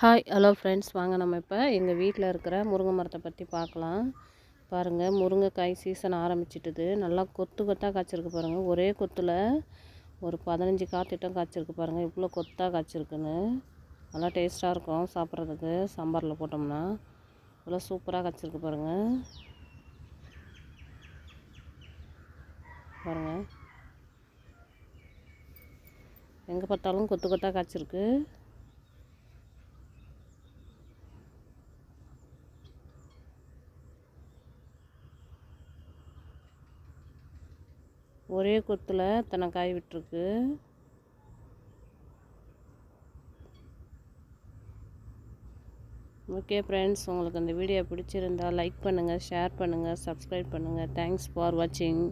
Hi hello friends வாங்க நம்ம இப்போ எங்கள் வீட்டில் இருக்கிற முருங்கை மரத்தை பற்றி பார்க்கலாம். பாருங்கள் முருங்கைக்காய் சீசன் ஆரம்பிச்சிட்டுது. நல்லா கொத்து கொத்தாக காய்ச்சிருக்கு பாருங்கள் ஒரே கொத்தில் ஒரு பதினஞ்சு காத்திட்டம் காய்ச்சிருக்கு பாருங்கள் இவ்வளோ கொத்தாக காய்ச்சிருக்குன்னு. நல்லா டேஸ்ட்டாக இருக்கும் சாப்பிட்றதுக்கு. சாம்பாரில் போட்டோம்னா இவ்வளோ சூப்பராக காய்ச்சிருக்கு பாருங்கள் பாருங்கள் எங்கே பார்த்தாலும் கொத்து கொத்தாக காய்ச்சிருக்கு. ஒரே கொத்தில் தன்னை காய் விட்டுருக்கு. ஓகே ஃப்ரெண்ட்ஸ் உங்களுக்கு அந்த வீடியோ பிடிச்சிருந்தா லைக் பண்ணுங்கள் ஷேர் பண்ணுங்கள் சப்ஸ்கிரைப் பண்ணுங்கள் தேங்க்ஸ் ஃபார் வாட்சிங்